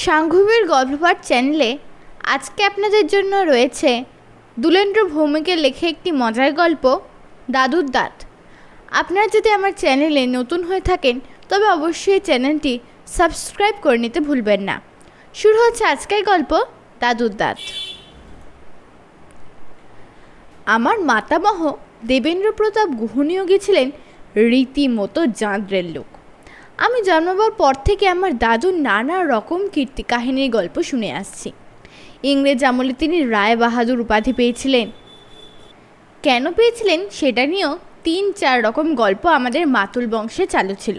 সাংঘুবীর গল্পপাঠ চ্যানেলে আজকে আপনাদের জন্য রয়েছে দুলেন্দ্র ভৌমিকের লেখে একটি মজার গল্প, দাদুর দাঁত। আপনারা যদি আমার চ্যানেলে নতুন হয়ে থাকেন, তবে অবশ্যই চ্যানেলটি সাবস্ক্রাইব করে নিতে ভুলবেন না। শুরু হচ্ছে আজকের গল্প, দাদুর দাঁত। আমার মাতামহ দেবেন্দ্র প্রতাপ গুহনীয়োগী ছিলেন রীতিমতো জাঁদরের লোক। আমি জন্মাবার পর থেকে আমার দাদুর নানা রকম কীর্তি কাহিনীর গল্প শুনে আসছি। ইংরেজ আমলে তিনি রায় বাহাদুর উপাধি পেয়েছিলেন। কেন পেয়েছিলেন সেটা নিয়েও তিন চার রকম গল্প আমাদের মাতুল বংশে চালু ছিল।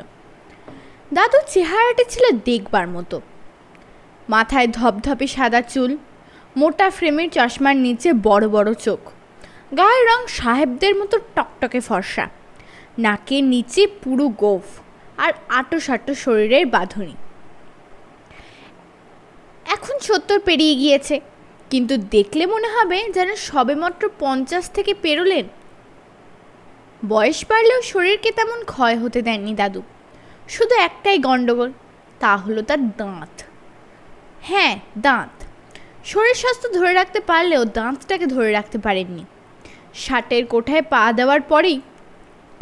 দাদুর চেহারাটি ছিল দেখবার মতো। মাথায় ধপধপে সাদা চুল, মোটা ফ্রেমের চশমার নিচে বড় বড় চোখ, গায়ের রং সাহেবদের মতো টকটকে ফর্সা, নাকের নিচে পুরো গোফ। আর আটো সাটো শরীরের বাঁধনি। এখন সত্তর পেরিয়ে গিয়েছে, কিন্তু দেখলে মনে হবে যেন সবেমাত্র পঞ্চাশ থেকে পেরোলেন। বয়স বাড়লেও শরীরকে তেমন ক্ষয় হতে দেননি দাদু। শুধু একটাই গণ্ডগোল, তা হলো তার দাঁত। হ্যাঁ দাঁত। শরীর স্বাস্থ্য ধরে রাখতে পারলেও দাঁতটাকে ধরে রাখতে পারেননি। ষাটের কোঠায় পা দেওয়ার পরেই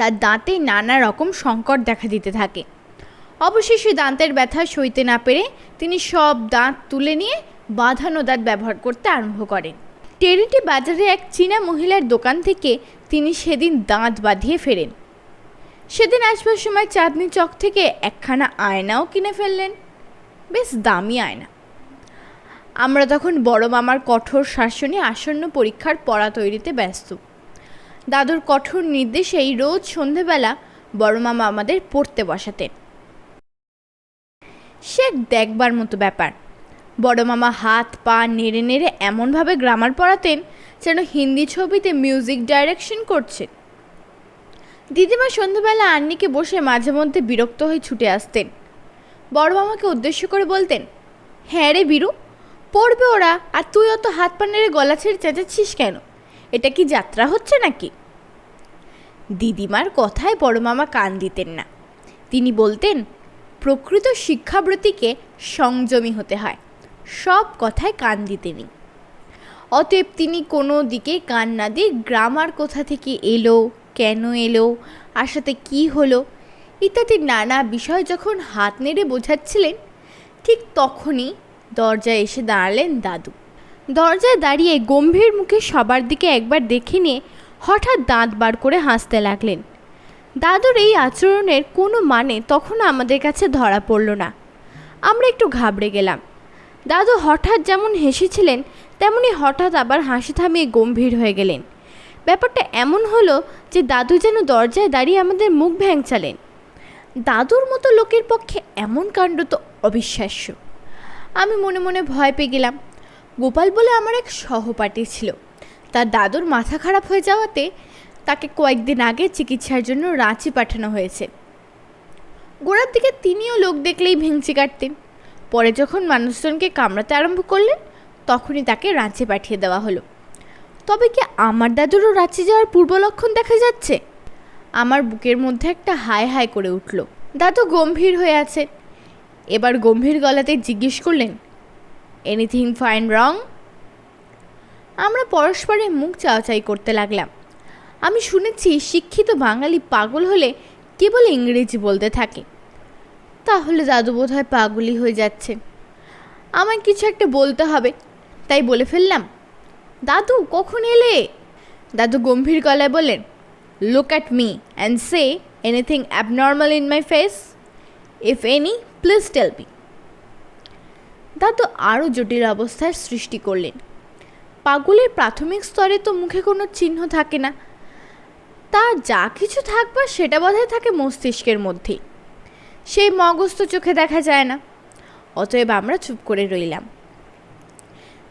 তার দাঁতে নানা রকম সংকট দেখা দিতে থাকে। অবশেষে দাঁতের ব্যথা সইতে না পেরে তিনি সব দাঁত তুলে নিয়ে বাঁধানো দাঁত ব্যবহার করতে আরম্ভ করেন। টেরিটি বাজারে এক চীনা মহিলার দোকান থেকে তিনি সেদিন দাঁত বাঁধিয়ে ফেরেন। সেদিন আসবার সময় চাঁদনি চক থেকে একখানা আয়নাও কিনে ফেললেন। বেশ দামি আয়না। আমরা তখন বড় মামার কঠোর শাসনে আসন্ন পরীক্ষার পড়া তৈরিতে ব্যস্ত। দাদুর কঠোর নির্দেশেই রোজ সন্ধেবেলা বড় মামা আমাদের পড়তে বসাতেন। সে দেখবার মতো ব্যাপার। বড় মামা হাত পা নেড়ে নেড়ে এমনভাবে গ্রামার পড়াতেন যেন হিন্দি ছবিতে মিউজিক ডাইরেকশন করছেন। দিদিমা সন্ধ্যাবেলা আন্নিকে বসে মাঝে মধ্যে বিরক্ত হয়ে ছুটে আসতেন। বড় মামাকে উদ্দেশ্য করে বলতেন হ্যাঁ রে বীরু, পড়বে ওরা, আর তুই অত হাত পা নেড়ে গলা ছেড়ে চেঁচাচ্ছিস কেন? এটা কি যাত্রা হচ্ছে নাকি? দিদিমার কথায় বড় মামা কান দিতেন না। তিনি বলতেন, প্রকৃত শিক্ষাব্রতীকে সংযমী হতে হয়। সব কথায় কান দিতে নেই। অতএব তিনি কোনো দিকে কান না দিয়ে গ্রামার কোথা থেকে এলো, কেন এলো, আর সাথে কী হলো, ইত্যাদি নানা বিষয় যখন হাত নেড়ে বোঝাচ্ছিলেন, ঠিক তখনই দরজায় এসে দাঁড়ালেন দাদু। দরজায় দাঁড়িয়ে গম্ভীর মুখে সবার দিকে একবার দেখে নিয়ে হঠাৎ দাঁত বার করে হাসতে লাগলেন। দাদুর এই আচরণের কোনো মানে তখনও আমাদের কাছে ধরা পড়ল না। আমরা একটু ঘাবড়ে গেলাম। দাদু হঠাৎ যেমন হেসেছিলেন, তেমনি হঠাৎ আবার হাসি থামিয়ে গম্ভীর হয়ে গেলেন। ব্যাপারটা এমন হলো যে দাদু যেন দরজায় দাঁড়িয়ে আমাদের মুখ ভ্যাংচালেন দাদুর মতো লোকের পক্ষে এমন কাণ্ড তো অবিশ্বাস্য। আমি মনে মনে ভয় পেয়ে গেলাম। গোপাল বলে আমার এক সহপাঠী ছিল। তার দাদুর মাথা খারাপ হয়ে যাওয়াতে তাকে কয়েকদিন আগে চিকিৎসার জন্য রাঁচি পাঠানো হয়েছে। গোড়ার দিকে তিনিও লোক দেখলেই ভেঙচি কাটতেন। পরে যখন মানুষজনকে কামড়াতে আরম্ভ করলেন, তখনই তাকে রাঁচি পাঠিয়ে দেওয়া হলো। তবে কি আমার দাদুরও রাঁচি যাওয়ার পূর্ব লক্ষণ দেখা যাচ্ছে? আমার বুকের মধ্যে একটা হাই হাই করে উঠল। দাদু গম্ভীর হয়ে আছে। এবার গম্ভীর গলাতে জিজ্ঞেস করলেন এনিথিং ফাইন রং আমরা পরস্পরের মুখ চাওয়াচাই করতে লাগলাম। আমি শুনেছি শিক্ষিত বাঙালি পাগল হলে কেবল ইংরেজি বলতে থাকে। তাহলে দাদু বোধ হয় পাগলই হয়ে যাচ্ছে। আমায় কিছু একটা বলতে হবে, তাই বলে ফেললাম। দাদু, কখন এলে? দাদু গম্ভীর গলায় বলেন look at me and say anything abnormal in my face if any please tell me দাদু আরও জটিল অবস্থার সৃষ্টি করলেন। পাগলের প্রাথমিক স্তরে তো মুখে কোনো চিহ্ন থাকে না। তা যা কিছু থাকবার সেটা বোধহয় থাকে মস্তিষ্কের মধ্যেই। সেই মগজ তো চোখে দেখা যায় না। অতএব আমরা চুপ করে রইলাম।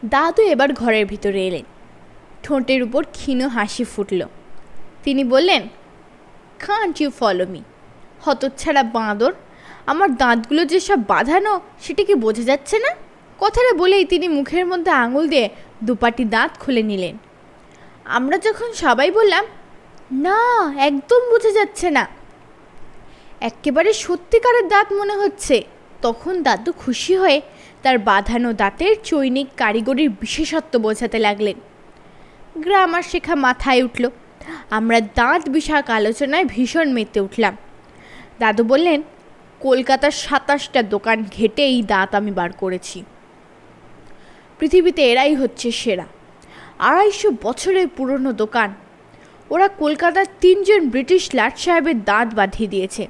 দাদু এবার ঘরের ভিতরে এলেন। ঠোঁটের উপর ক্ষীণ হাসি ফুটল। তিনি বললেন কান্ট ইউ ফলো মি হতচ্ছাড়া বাঁদর, আমার দাঁতগুলো যেসব বাঁধানো, সেটা কি বোঝা যাচ্ছে না? কথাটা বলেই তিনি মুখের মধ্যে আঙুল দিয়ে দুপাটি দাঁত খুলে নিলেন। আমরা যখন সবাই বললাম, না, একদম বোঝা যাচ্ছে না। একেবারে সত্যিকারের দাঁত মনে হচ্ছে, তখন দাদু খুশি হয়ে তার বাঁধানো দাঁতের চৈনিক কারিগরির বিশেষত্ব বোঝাতে লাগলেন। গ্রামার শেখা মাথায় উঠল, আমরা দাঁত বিষাক আলোচনায় ভীষণ মেতে উঠলাম। দাদু বললেন, কলকাতার সাতাশটা দোকান ঘেটে এই দাঁত আমি বার করেছি। পৃথিবীতে এরাই হচ্ছে সেরা। আড়াইশো বছরের পুরনো দোকান। ওরা কলকাতার তিনজন ব্রিটিশ লাট সাহেবের দাঁত বাঁধিয়ে দিয়েছে।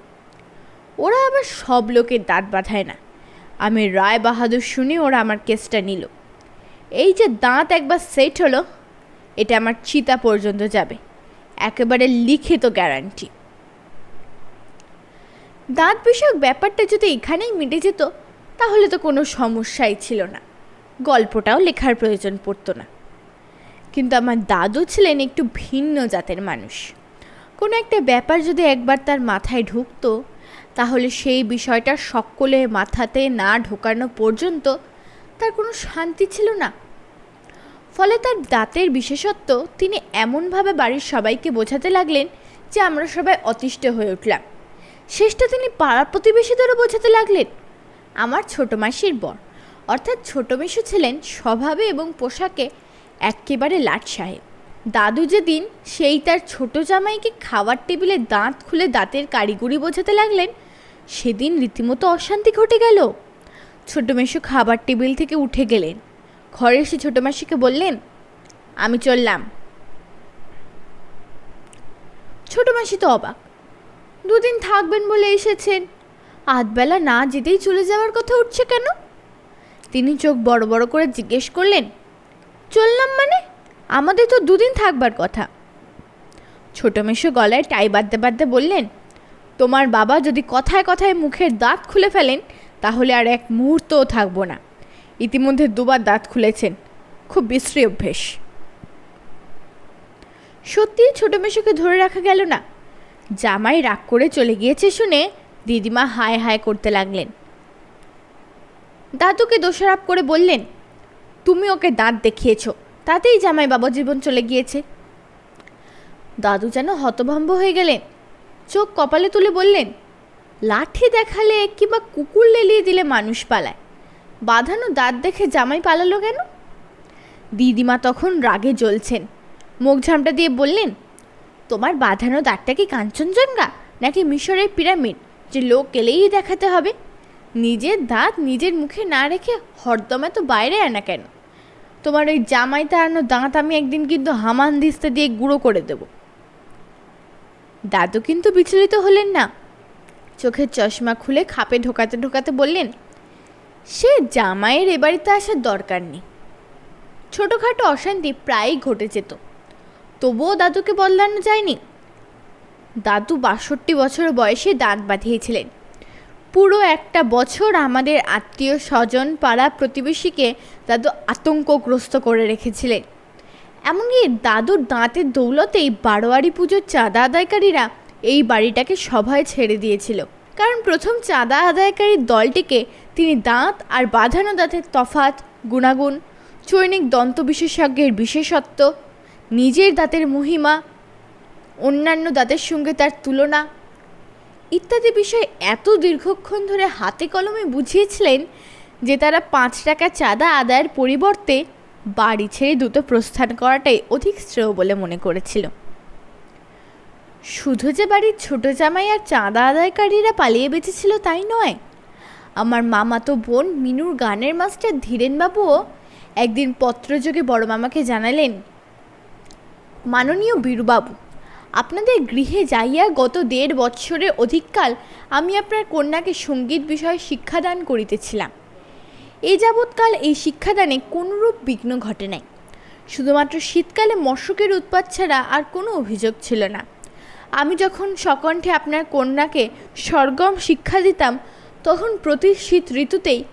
ওরা আবার সব লোকের দাঁত বাঁধায় না। আমি রায় বাহাদুর শুনে ওরা আমার কেসটা নিল। এই যে দাঁত একবার সেট হলো, এটা আমার চিতা পর্যন্ত যাবে। একেবারে লিখিত গ্যারান্টি। দাঁত বিষয়ক ব্যাপারটা যদি এখানেই মিটে যেত, তাহলে তো কোনো সমস্যাই ছিল না। গল্পটাও লেখার প্রয়োজন পড়তো না। কিন্তু আমার দাদু ছিলেন একটু ভিন্ন জাতের মানুষ। কোনো একটা ব্যাপার যদি একবার তার মাথায় ঢুকতো, তাহলে সেই বিষয়টা সকলের মাথাতে না ঢোকানো পর্যন্ত তার কোনো শান্তি ছিল না। ফলে তার দাঁতের বিশেষত্ব তিনি এমনভাবে বাড়ির সবাইকে বোঝাতে লাগলেন যে আমরা সবাই অতিষ্ঠ হয়ে উঠলাম। শেষটা তিনি পাড়া প্রতিবেশীদেরও বোঝাতে লাগলেন। আমার ছোট মাসির বর। অর্থাৎ ছোট মেশু ছিলেন স্বভাবে এবং পোশাকে একেবারে লাট সাহেব দাদু যেদিন সেই তার ছোট জামাইকে খাবার টেবিলে দাঁত খুলে দাঁতের কারিগরি বোঝাতে লাগলেন, সেদিন রীতিমতো অশান্তি ঘটে গেল। ছোট মেশু খাবার টেবিল থেকে উঠে গেলেন। ঘরে এসে ছোট মাসিকে বললেন, আমি চললাম। ছোট মাসি তো অবাক। দুদিন থাকবেন বলে এসেছেন। আধবেলা না যেতেই চলে যাওয়ার কথা উঠছে কেন? তিনি চোখ বড় বড় করে জিজ্ঞেস করলেন, চললাম মানে? আমাদের তো দুদিন থাকবার কথা। ছোট মেশো গলায় টাই বাঁধতে বাঁধতে বললেন, তোমার বাবা যদি কথায় কথায় মুখের দাঁত খুলে ফেলেন, তাহলে আর এক মুহূর্তও থাকব না। ইতিমধ্যে দুবার দাঁত খুলেছেন। খুব বিশ্রী অভ্যেস। সত্যি ছোট মেশোকে ধরে রাখা গেল না। জামাই রাগ করে চলে গিয়েছে শুনে দিদিমা হায় হায় করতে লাগলেন। দাদুকে দোষারোপ করে বললেন, তুমি ওকে দাঁত দেখিয়েছ, তাতেই জামাই বাবা জীবন চলে গিয়েছে। দাদু যেন হতভম্ব হয়ে গেলেন, চোখ কপালে তুলে বললেন, লাঠি দেখালে কিংবা কুকুর লেলিয়ে দিলে মানুষ পালায়, বাঁধানো দাঁত দেখে জামাই পালালো কেন? দিদিমা তখন রাগে জ্বলছেন, মুখ ঝামটা দিয়ে বললেন, তোমার বাঁধানো দাঁতটা কি কাঞ্চনজঙ্ঘা, নাকি মিশরের পিরামিড, যে লোক এলেই দেখাতে হবে? নিজের দাঁত নিজের মুখে না রেখে হরদমে তো বাইরে আনা কেন? তোমার ওই জামাই তাড়ানো দাঁত আমি একদিন কিন্তু হামান দিস্তে দিয়ে গুঁড়ো করে দেব। দাদু কিন্তু বিচলিত হলেন না। চোখের চশমা খুলে খাপে ঢোকাতে ঢোকাতে বললেন, সে জামাইয়ের এ বাড়িতে আসার দরকার নেই। ছোটোখাটো অশান্তি প্রায়ই ঘটে যেত। তবুও দাদুকে বদলানো যায়নি। দাদু বাষট্টি বছর বয়সে দাঁত বাঁধিয়েছিলেন। পুরো একটা বছর আমাদের আত্মীয় স্বজন পাড়া প্রতিবেশীকে দাদু আতঙ্কগ্রস্ত করে রেখেছিলেন। এমনকি দাদুর দাঁতের দৌলতেই বারোয়ারি পুজোর চাঁদা আদায়কারীরা এই বাড়িটাকে সভায় ছেড়ে দিয়েছিল। কারণ প্রথম চাঁদা আদায়কারীর দলটিকে তিনি দাঁত আর বাঁধানো দাঁতের তফাত গুণাগুণ, চৈনিক দন্ত বিশেষজ্ঞের বিশেষত্ব, নিজের দাঁতের মহিমা, অন্যান্য দাঁতের সঙ্গে তার তুলনা ইত্যাদি বিষয় এত দীর্ঘক্ষণ ধরে হাতে কলমে বুঝিয়েছিলেন যে তারা পাঁচ টাকা চাঁদা আদায়ের পরিবর্তে বাড়ি ছেড়ে দ্রুত প্রস্থান করাটাই অধিক শ্রেয় বলে মনে করেছিল। শুধু যে বাড়ির ছোট জামাই আর চাঁদা আদায়কারীরা পালিয়ে বেঁচেছিল তাই নয়, আমার মামাতো বোন মিনুর গানের মাস্টার ধীরেনবাবুও একদিন পত্রযোগে বড় মামাকে জানালেন, মাননীয় বীরবাবু আপনাদের গৃহে যাইয়া গত দেড় বৎসরের অধিককাল আমি আপনার কন্যাকে সংগীত বিষয়ে শিক্ষাদান করিতেছিলাম। এ যাবৎকাল এই শিক্ষাদানে কোনরূপ বিঘ্ন ঘটে নাই। শুধুমাত্র শীতকালে মশকের উৎপাত ছাড়া আর কোনো অভিযোগ ছিল না। আমি যখন সকণ্ঠে আপনার কন্যাকে সরগম শিক্ষা দিতাম, তখন প্রতি শীত ঋতুতেই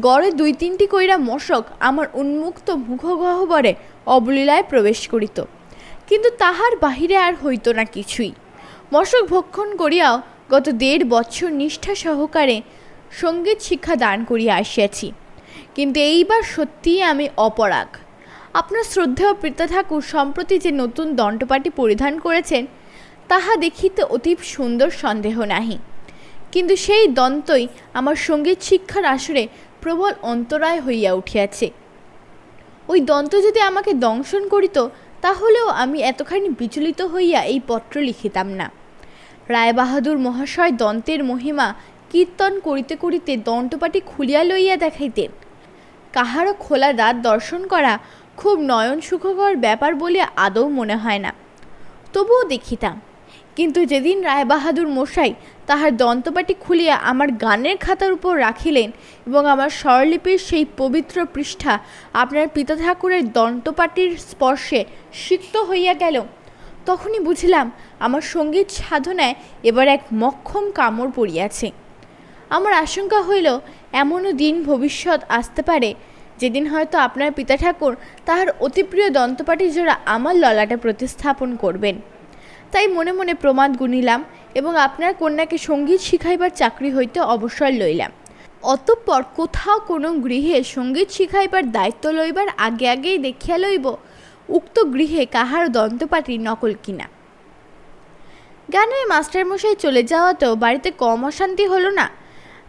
গড়ে দুই তিনটি কইরা মশক আমার উন্মুক্ত মুখগহ্বরে অবলীলায় প্রবেশ করিত। কিন্তু তাহার বাহিরে আর হইত না কিছুই। মশক ভক্ষণ করিয়াও গত দেড় বৎসর নিষ্ঠা সহকারে সংগীত শিক্ষা দান করিয়া আসিয়াছি। কিন্তু এইবার সত্যিই আমি অপরাগ। আপনার শ্রদ্ধেয় পিতা ঠাকুর সম্প্রতি যে নতুন দণ্ডপাটি পরিধান করেছেন, তাহা দেখিতে অতীব সুন্দর সন্দেহ নাহি। কিন্তু সেই দন্তই আমার সংগীত শিক্ষার আসরে প্রবল অন্তরায় হইয়া উঠিয়াছে। ওই দন্ত যদি আমাকে দংশন করিত তাহলেও আমি এতখানি বিচলিত হইয়া এই পত্র লিখিতাম না। রায়বাহাদুর মহাশয় দন্তের মহিমা কীর্তন করিতে করিতে দন্তপাটি খুলিয়া লইয়া দেখাইতেন। কাহারও খোলা দাঁত দর্শন করা খুব নয়ন সুখকর ব্যাপার বলিয়া আদৌ মনে হয় না। তবুও দেখিতাম। কিন্তু যেদিন রায়বাহাদুর মশাই তাহার দন্তপাটি খুলিয়া আমার গানের খাতার উপর রাখিলেন এবং আমার স্বরলিপির সেই পবিত্র পৃষ্ঠা আপনার পিতা ঠাকুরের দন্তপাটির স্পর্শে সিক্ত হইয়া গেল। তখনই বুঝিলাম আমার সংগীত সাধনায় এবার এক মক্ষম কামড় পড়িয়াছে। আমার আশঙ্কা হইল এমনও দিন ভবিষ্যৎ আসতে পারে, যেদিন হয়তো আপনার পিতা ঠাকুর তাহার অতিপ্রিয় দন্তপাটি জোড়া আমার ললাটে প্রতিস্থাপন করবেন। তাই মনে মনে প্রমাদ গুনিলাম এবং আপনার কন্যাকে সংগীত শিখাইবার চাকরি হইতে অবসর লইলাম। অতঃপর কোথাও কোনো গৃহে সংগীত শিখাইবার দায়িত্ব লইবার আগে আগেই দেখিয়া লইব, উক্ত গৃহে কাহার দন্তপাটি নকল কিনা। গানের মাস্টারমশাই চলে যাওয়াতেও বাড়িতে কম অশান্তি হলো না।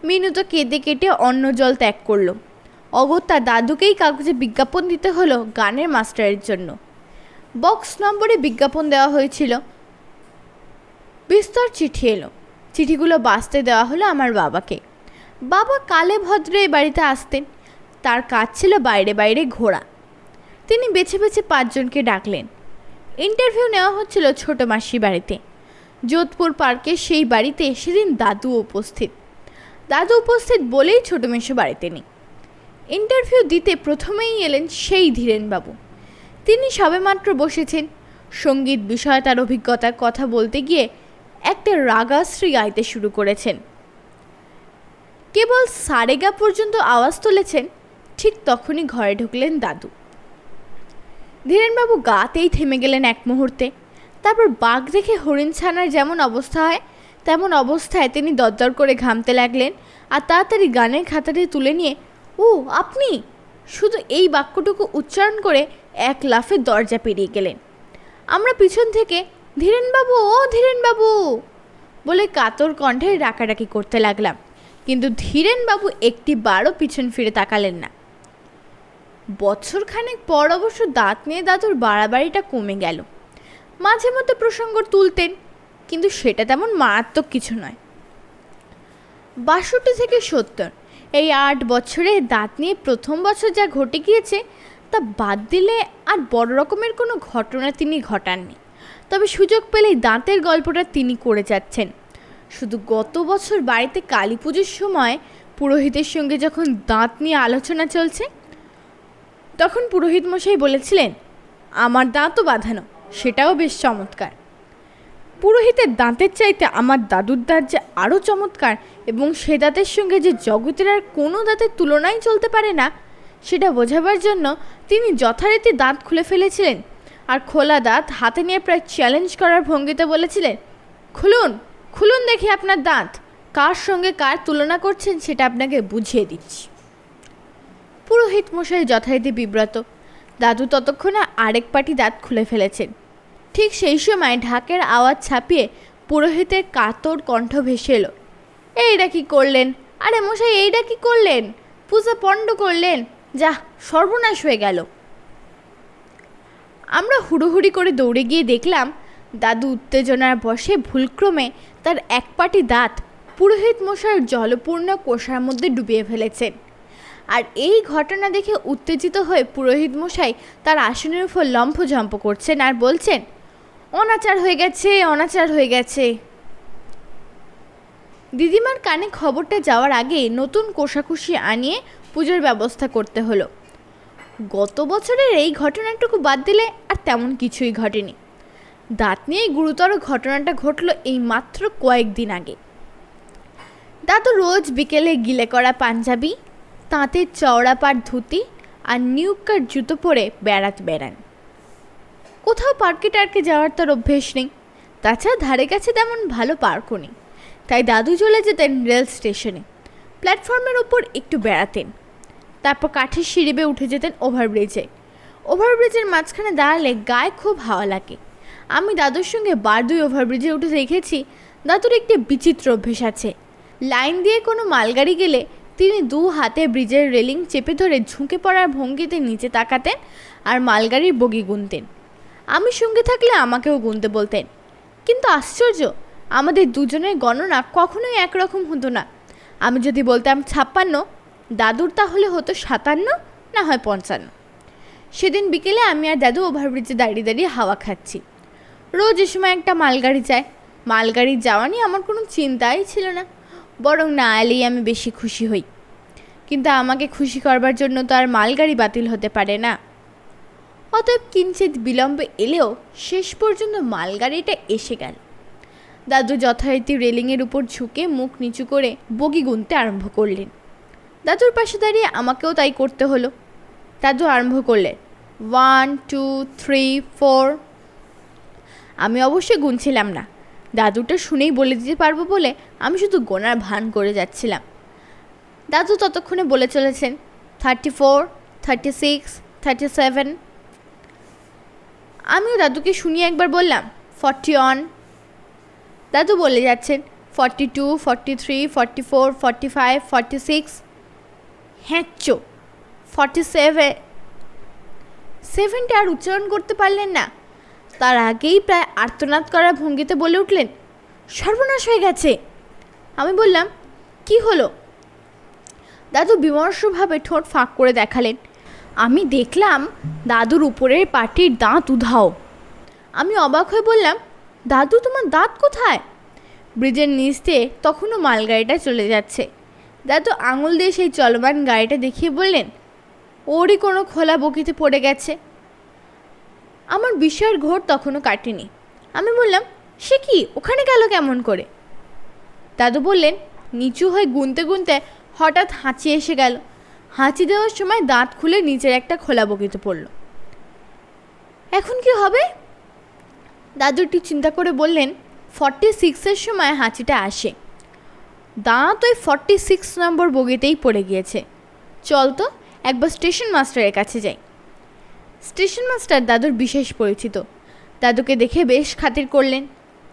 মিনু তো কেঁদে কেটে অন্ন জল ত্যাগ করল। অগত্যা দাদুকেই কাগজে বিজ্ঞাপন দিতে হলো গানের মাস্টারের জন্য। বক্স নম্বরে বিজ্ঞাপন দেওয়া হয়েছিল। বিস্তর চিঠি এলো। চিঠিগুলো বাঁচতে দেওয়া হলো আমার বাবাকে। বাবা কালে ভদ্রে এই বাড়িতে আসতেন। তার কাজ ছিল বাইরে বাইরে ঘোরা। তিনি বেছে বেছে পাঁচজনকে ডাকলেন। ইন্টারভিউ নেওয়া হচ্ছিল ছোট মাসি বাড়িতে। যোধপুর পার্কে সেই বাড়িতে সেদিন দাদু উপস্থিত। দাদু উপস্থিত বলেই ছোট মেশো বাড়িতে নেই। ইন্টারভিউ দিতে প্রথমেই এলেন সেই ধীরেনবাবু। তিনি সবেমাত্র বসেছেন। সংগীত বিষয়ে তার অভিজ্ঞতার কথা বলতে গিয়ে একটা রাগাশ্রী গাইতে শুরু করেছেন। কেবল সারেগা পর্যন্ত আওয়াজ তুলেছেন, ঠিক তখনই ঘরে ঢুকলেন দাদু। ধীরেনবাবু গাতেই থেমে গেলেন এক মুহূর্তে, তারপর বাঘ দেখে হরিণ ছানার যেমন অবস্থা হয়, তেমন অবস্থায় তিনি দরদর করে ঘামতে লাগলেন আর তাড়াতাড়ি গানের খাতাটি তুলে নিয়ে, ও, আপনি? শুধু এই বাক্যটুকু উচ্চারণ করে এক লাফে দরজা পেরিয়ে গেলেন। আমরা পিছন থেকে ধীরেনবাবু, ও ধীরেনবাবু। বলে কাতর কণ্ঠে ডাকাডাকি করতে লাগলাম। কিন্তু ধীরেনবাবু একটি বারও পিছন ফিরে তাকালেন না। বছরখানেক পর অবশ্য দাঁত নিয়ে দাদুর বাড়াবাড়িটা কমে গেল। মাঝে মধ্যে প্রসঙ্গ তুলতেন, কিন্তু সেটা তেমন মারাত্মক কিছু নয়। বাষট্টি থেকে সত্তর, এই আট বছরে দাঁত নিয়ে প্রথম বছর যা ঘটে গিয়েছে, তা বাদ দিলে আর বড় রকমের কোনো ঘটনা তিনি ঘটাননি। তবে সুযোগ পেলেই দাঁতের গল্পটা তিনি করে যাচ্ছেন। শুধু গত বছর বাড়িতে কালী পুজোর সময় পুরোহিতের সঙ্গে যখন দাঁত নিয়ে আলোচনা চলছে, তখন পুরোহিত মশাই বলেছিলেন, আমার দাঁতও বাঁধানো, সেটাও বেশ চমৎকার। পুরোহিতের দাঁতের চাইতে আমার দাদুর দাঁত যে আরও চমৎকার এবং সে দাঁতের সঙ্গে যে জগতের আর কোনো দাঁতের তুলনাই চলতে পারে না, সেটা বোঝাবার জন্য তিনি যথারীতি দাঁত খুলে ফেলেছিলেন। আর খোলা দাঁত হাতে নিয়ে প্রায় চ্যালেঞ্জ করার ভঙ্গিতে বলেছিলেন, খুলুন খুলুন দেখি আপনার দাঁত। কার সঙ্গে কার তুলনা করছেন সেটা আপনাকে বুঝিয়ে দিচ্ছি। পুরোহিত মশাই যথারীতি বিব্রত। দাদু ততক্ষণে আরেক পাটি দাঁত খুলে ফেলেছেন। ঠিক সেই সময় ঢাকের আওয়াজ ছাপিয়ে পুরোহিতের কাতর কণ্ঠ ভেসে এলো এইটা কি করলেন? আরে মশাই এইটা কি করলেন? পূজা পণ্ড করলেন? যা সর্বনাশ হয়ে গেল। আমরা হুড়োহুড়ি করে দৌড়ে গিয়ে দেখলাম, দাদু উত্তেজনার বসে ভুলক্রমে তার এক পাটি দাঁত পুরোহিত মশার জলপূর্ণ কোষার মধ্যে ডুবিয়ে ফেলেছেন আর এই ঘটনা দেখে উত্তেজিত হয়ে পুরোহিত মশাই তার আসনের উপর লম্ফঝম্প করছেন আর বলছেন, অনাচার হয়ে গেছে, অনাচার হয়ে গেছে। দিদিমার কানে খবরটা যাওয়ার আগে নতুন কোষাকুষি আনিয়ে পুজোর ব্যবস্থা করতে হলো। গত বছরের এই ঘটনাটুকু বাদ দিলে আর তেমন কিছুই ঘটেনি। দাঁত নিয়ে গুরুতর ঘটনাটা ঘটলো এই মাত্র কয়েকদিন আগে। দাদু রোজ বিকেলে গিলে করা পাঞ্জাবি তাঁতের চওড়া পাট ধুতি আর নিউকার জুতো পরে বেড়াতে বেড়ান। কোথাও পার্কে টার্কে যাওয়ার তার অভ্যেস নেই। তাছাড়া ধারে কাছে তেমন ভালো পার্কও নেই। তাই দাদু চলে যেতেন রেল স্টেশনে। প্ল্যাটফর্মের ওপর একটু বেড়াতেন। তারপর কাঠের সিঁড়ি বেয়ে উঠে যেতেন ওভারব্রিজে। ওভারব্রিজের মাঝখানে দাঁড়ালে গায়ে খুব হাওয়া লাগে। আমি দাদুর সঙ্গে বার দুই ওভারব্রিজে উঠে দেখেছি, দাদুর একটি বিচিত্র অভ্যেস আছে। লাইন দিয়ে কোনো মালগাড়ি গেলে তিনি দু হাতে ব্রিজের রেলিং চেপে ধরে ঝুঁকে পড়ার ভঙ্গিতে নিচে তাকাতেন আর মালগাড়ির বগি গুনতেন। আমি সঙ্গে থাকলে আমাকেও গুনতে বলতেন। কিন্তু আশ্চর্য, আমাদের দুজনের গণনা কখনোই একরকম হতো না। আমি যদি বলতাম ছাপ্পান্ন দাদুর তাহলে হতো সাতান্ন, না হয় পঞ্চান্ন। সেদিন বিকেলে আমি আর দাদু ওভারব্রিজে দাঁড়িয়ে দাঁড়িয়ে হাওয়া খাচ্ছি। রোজ এ সময় একটা মালগাড়ি যায়। মালগাড়ি যাওয়া নিয়ে আমার কোনো চিন্তাই ছিল না। বরং না এলেই আমি বেশি খুশি হই। কিন্তু আমাকে খুশি করবার জন্য তো আর মালগাড়ি বাতিল হতে পারে না। অতএব কিঞ্চিত বিলম্বে এলেও শেষ পর্যন্ত মালগাড়িটা এসে গেল। দাদু যথারীতি রেলিংয়ের উপর ঝুঁকে মুখ নিচু করে বগি গুনতে আরম্ভ করলেন। দাদুর পাশে দাঁড়িয়ে আমাকেও তাই করতে হলো। দাদু আরম্ভ করলেন ওয়ান টু থ্রি ফোর আমি অবশ্যই গুনছিলাম না। দাদুটা শুনেই বলে দিতে পারব বলে আমি শুধু গোনার ভান করে যাচ্ছিলাম। দাদু ততক্ষণে বলে চলেছেন thirty four thirty six thirty seven আমিও দাদুকে শুনিয়ে একবার বললাম ফর্টি অন দাদু বলে যাচ্ছেন forty two forty three forty four forty five forty six হ্যাঁচো forty seven সেভেনটা আর উচ্চারণ করতে পারলেন না। তার আগেই প্রায় আর্তনাদ করা ভঙ্গিতে বলে উঠলেন, সর্বনাশ হয়ে গেছে। আমি বললাম, কি হলো? দাদু বিমর্ষভাবে ঠোঁট ফাঁক করে দেখালেন, আমি দেখলাম দাদুর উপরের পাটির দাঁত উধাও। আমি অবাক হয়ে বললাম, দাদু, তোমার দাঁত কোথায়? ব্রিজের নিচ দিয়ে তখনও মালগাড়িটা চলে যাচ্ছে। দাদু আঙুল দিয়ে সেই চলমান গাড়িটা দেখিয়ে বললেন, ওরই কোনো খোলা বকিতে পড়ে গেছে। আমার বিষয়ের ঘোর তখনও কাটেনি। আমি বললাম, সে কি? ওখানে গেল কেমন করে? দাদু বললেন, নিচু হয়ে গুনতে গুনতে হঠাৎ হাঁচি এসে গেল। হাঁচি দেওয়ার সময় দাঁত খুলে নিচের একটা খোলা বকিতে পড়ল। এখন কি হবে? দাদু একটু চিন্তা করে বললেন, ফর্টি সিক্সের সময় হাঁচিটা আসে। দাঁত ওই ফর্টি সিক্স নম্বর বগিতেই পড়ে গিয়েছে। চল তো, একবার স্টেশন মাস্টারের কাছে যাই। স্টেশন মাস্টার দাদুর বিশেষ পরিচিত। দাদুকে দেখে বেশ খাতির করলেন।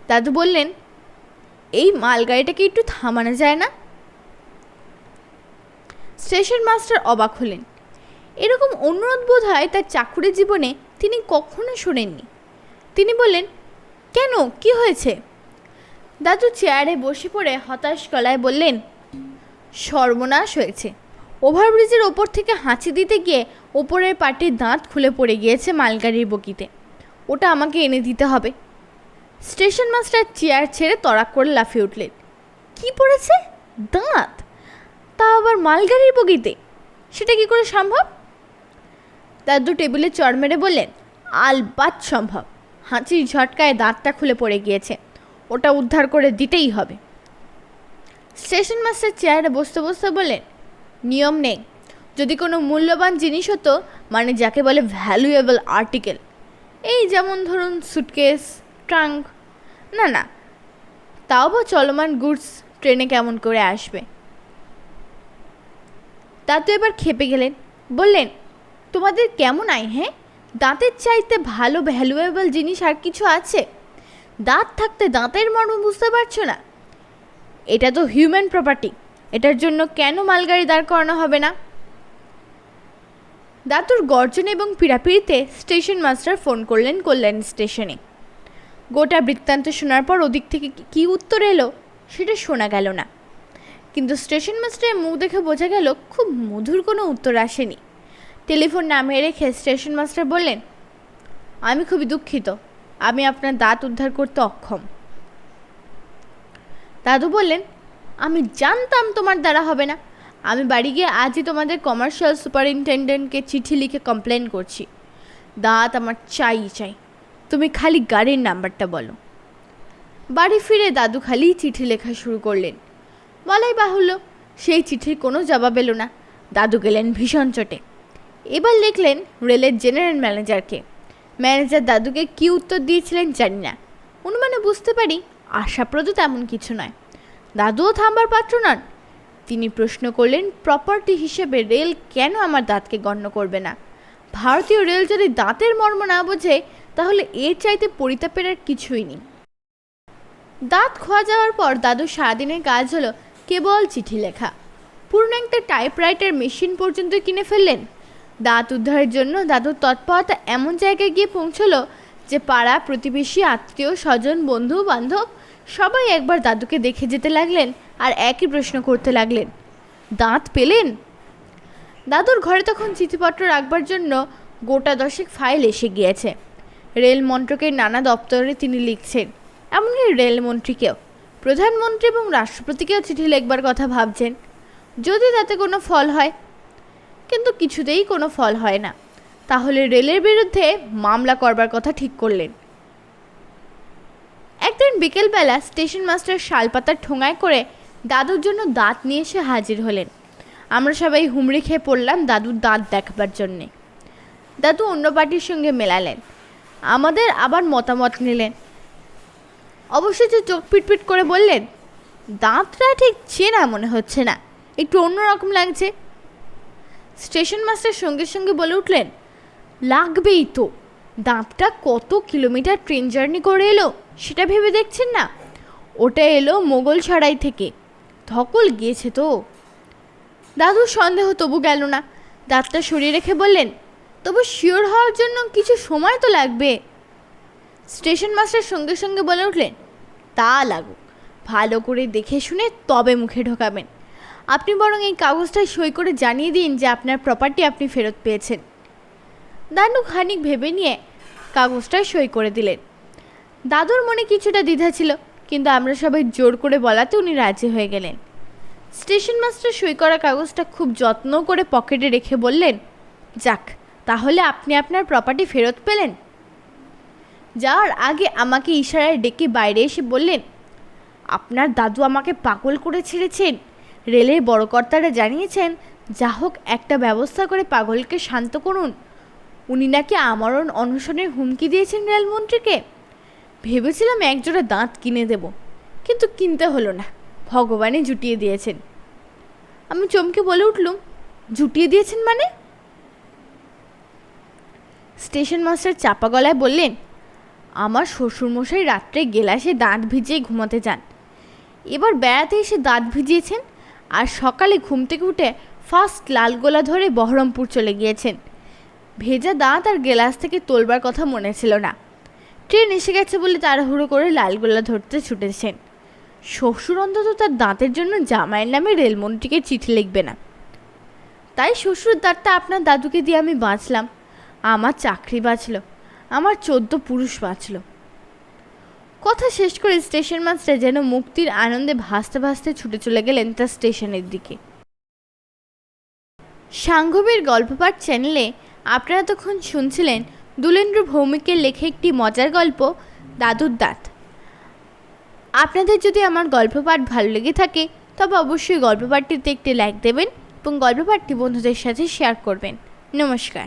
দাদু বললেন, এই মালগাড়িটাকে একটু থামানো যায় না? স্টেশন মাস্টার অবাক হলেন। এরকম অনুরোধ বোধ হয় তার চাকুরি জীবনে তিনি কখনো শোনেননি। তিনি বললেন, কেন? কি হয়েছে? দাদু চেয়ারে বসে পড়ে হতাশ গলায় বললেন, সর্বনাশ হয়েছে। ওভারব্রিজের ওপর থেকে হাঁচি দিতে গিয়ে ওপরের পাটির দাঁত খুলে পড়ে গিয়েছে মালগাড়ির বকিতে ওটা আমাকে এনে দিতে হবে। স্টেশন মাস্টার চেয়ার ছেড়ে তড়াক করে লাফিয়ে উঠলেন, কি পড়েছে? দাঁত? তা আবার মালগাড়ির বগিতে? সেটা কি করে সম্ভব? দাদু টেবিলে চড় মেরে বললেন, আলবাত সম্ভব। হাঁচির ঝটকায় দাঁতটা খুলে পড়ে গিয়েছে। ওটা উদ্ধার করে দিতেই হবে। স্টেশন মাস্টার চেয়ারে বসতে বসতে বললেন, নিয়ম নেই। যদি কোনো মূল্যবান জিনিস হতো মানে যাকে বলে ভ্যালুয়েবল আর্টিকেল এই যেমন ধরুন সুটকেস ট্রাঙ্ক না না, তাও বা চলমান গুডস ট্রেনে কেমন করে আসবে? তা তো এবার খেপে গেলেন, বললেন, তোমাদের কেমন আয় হ্যাঁ? দাঁতের চাইতে ভালো ভ্যালুয়েবল জিনিস আর কিছু আছে? দাঁত থাকতে দাঁতের মর্ম বুঝতে পারছ না? এটা তো হিউম্যান প্রপার্টি এটার জন্য কেন মালগাড়ি দাঁড় করানো হবে না? দাতুর গর্জন এবং পিড়াপিড়িতে স্টেশন মাস্টার ফোন করলেন কল্যাণ স্টেশনে গোটা বৃত্তান্ত শোনার পর ওদিক থেকে কি- উত্তর এলো সেটা শোনা গেল না। কিন্তু স্টেশন মাস্টারের মুখ দেখে বোঝা গেল খুব মধুর কোনো উত্তর আসেনি। টেলিফোন নামিয়ে রেখে স্টেশন মাস্টার বললেন, আমি খুবই দুঃখিত। আমি আপনার দাঁত উদ্ধার করতে অক্ষম। দাদু বললেন, আমি জানতাম তোমার দ্বারা হবে না। আমি বাড়ি গিয়ে আজই তোমাদের কমার্শিয়াল সুপারিনটেন্ডেন্টকে চিঠি লিখে কমপ্লেন করছি। দাঁত আমার চাই চাই। তুমি খালি গাড়ির নাম্বারটা বলো। বাড়ি ফিরে দাদু খালি চিঠি লেখা শুরু করলেন। বলাই বাহুল্য, সেই চিঠির কোনো জবাব এলো না। দাদু গেলেন ভীষণ চোটে। এবার লিখলেন রেলের জেনারেল ম্যানেজারকে ম্যানেজার দাদুকে কী উত্তর দিয়েছিলেন জানি না। অনুমানে বুঝতে পারি, আশাপ্রদ তেমন কিছু নয়। দাদুও থামবার পাত্র নন। তিনি প্রশ্ন করলেন প্রপার্টি হিসেবে রেল কেন আমার দাঁতকে গণ্য করবে না? ভারতীয় রেল যদি দাঁতের মর্ম না বোঝে, তাহলে এর চাইতে পরিতাপের আর কিছুই নেই। দাঁত খোয়া যাওয়ার পর দাদু সারাদিনের কাজ হলো কেবল চিঠি লেখা। পুরনো একটা টাইপরাইটার মেশিন পর্যন্ত কিনে ফেললেন। দাঁত উদ্ধারের জন্য দাদুর তৎপরতা এমন জায়গায় গিয়ে পৌঁছলো যে পাড়া, প্রতিবেশী, আত্মীয়, স্বজন, বন্ধু, বান্ধব সবাই একবার দাদুকে দেখে যেতে লাগলেন আর একই প্রশ্ন করতে লাগলেন, দাঁত পেলেন? দাদুর ঘরে তখন চিঠিপত্র রাখবার জন্য গোটা দশেক ফাইল এসে গিয়েছে। রেল মন্ত্রকের নানা দপ্তরে তিনি লিখছেন, এমনকি রেলমন্ত্রীকেও প্রধানমন্ত্রী এবং রাষ্ট্রপতিকেও চিঠি লিখবার কথা ভাবছেন। যদি তাতে কোনো ফল হয় কিন্তু কিছুতেই কোনো ফল হয় না। তাহলে রেলের বিরুদ্ধে মামলা করবার কথা ঠিক করলেন। একদিন বিকেলবেলা স্টেশন মাস্টার শালপাতার ঠোঙায় করে দাদুর জন্য দাঁত নিয়ে এসে হাজির হলেন। আমরা সবাই হুমড়ি খেয়ে পড়লাম দাদুর দাঁত দেখবার জন্যে। দাদু অন্য পার্টির সঙ্গে মেলালেন। আমাদের আবার মতামত নিলেন। অবশেষে চোখ পিটপিট করে বললেন, দাঁতটা ঠিক চেনা মনে হচ্ছে না। একটু অন্যরকম লাগছে। স্টেশন মাস্টার সঙ্গে সঙ্গে বলে উঠলেন, লাগবেই তো। দাঁতটা কত কিলোমিটার ট্রেন জার্নি করে এলো, সেটা ভেবে দেখছেন না? ওটা এলো মোগল সরাই থেকে। ধকল গিয়েছে তো। দাদুর সন্দেহ তবু গেল না। দাঁতটা সরিয়ে রেখে বললেন, তবু শিওর হওয়ার জন্য কিছু সময় তো লাগবে। স্টেশন মাস্টার সঙ্গে সঙ্গে বলে উঠলেন, তা লাগুক। ভালো করে দেখে শুনে তবে মুখে ঢোকাবেন। আপনি বরং এই কাগজটায় সই করে জানিয়ে দিন যে আপনার প্রপার্টি আপনি ফেরত পেয়েছেন। দাদু খানিক ভেবে নিয়ে কাগজটায় সই করে দিলেন। দাদুর মনে কিছুটা দ্বিধা ছিল, কিন্তু আমরা সবাই জোর করে বলাতে উনি রাজি হয়ে গেলেন। স্টেশন মাস্টার সই করা কাগজটা খুব যত্ন করে পকেটে রেখে বললেন, যাক, তাহলে আপনি আপনার প্রপার্টি ফেরত পেলেন? যাওয়ার আগে আমাকে ইশারায় ডেকে বাইরে এসে বললেন, আপনার দাদু আমাকে পাগল করে ছেড়েছেন। রেলের বড় কর্তারা জানিয়েছেন, যা হোক, একটা ব্যবস্থা করে পাগলকে শান্ত করুন। উনি নাকি আমরণ অনশনের হুমকি দিয়েছেন রেলমন্ত্রীকে। ভেবেছিলাম একজোড়া দাঁত কিনে দেব, কিন্তু কিনতে হলো না। ভগবানই জুটিয়ে দিয়েছেন। আমি চমকে বলে উঠলুম, জুটিয়ে দিয়েছেন মানে? স্টেশন মাস্টার চাপা গলায় বললেন, আমার শ্বশুরমশাই রাত্রে গেলাসে দাঁত ভিজিয়ে ঘুমাতে যান। এবার বেড়াতে এসে দাঁত ভিজিয়েছেন? আর সকালে ঘুম থেকে উঠে ফার্স্ট লালগোলা ধরে বহরমপুর চলে গিয়েছেন। ভেজা দাঁত আর গেলাস থেকে তোলবার কথা মনে ছিল না। ট্রেন এসে গেছে বলে তাড়াহুড়ো করে লালগোলা ধরতে ছুটেছেন। শ্বশুর অন্তত তার দাঁতের জন্য জামাইয়ের নামে রেলমন্ত্রীকে চিঠি লিখবে না। তাই শ্বশুর দাঁতটা আপনার দাদুকে দিয়ে আমি বাঁচলাম। আমার চাকরি বাঁচল। আমার চোদ্দ পুরুষ বাঁচল। কথা শেষ করে স্টেশন মাস্টার যেন মুক্তির আনন্দে ভাসতে ভাসতে ছুটে চলে গেলেন তার স্টেশনের দিকে। সাংঘবীর গল্পপাঠ চ্যানেলে আপনারা তখন শুনছিলেন দুলেন্দ্র ভৌমিকের লেখে একটি মজার গল্প, দাদুর দাঁত। আপনাদের যদি আমার গল্প পাঠ ভালো লেগে থাকে, তবে অবশ্যই গল্প পাঠটিতে একটি লাইক দেবেন এবং গল্প পাঠটি বন্ধুদের সাথে শেয়ার করবেন। নমস্কার।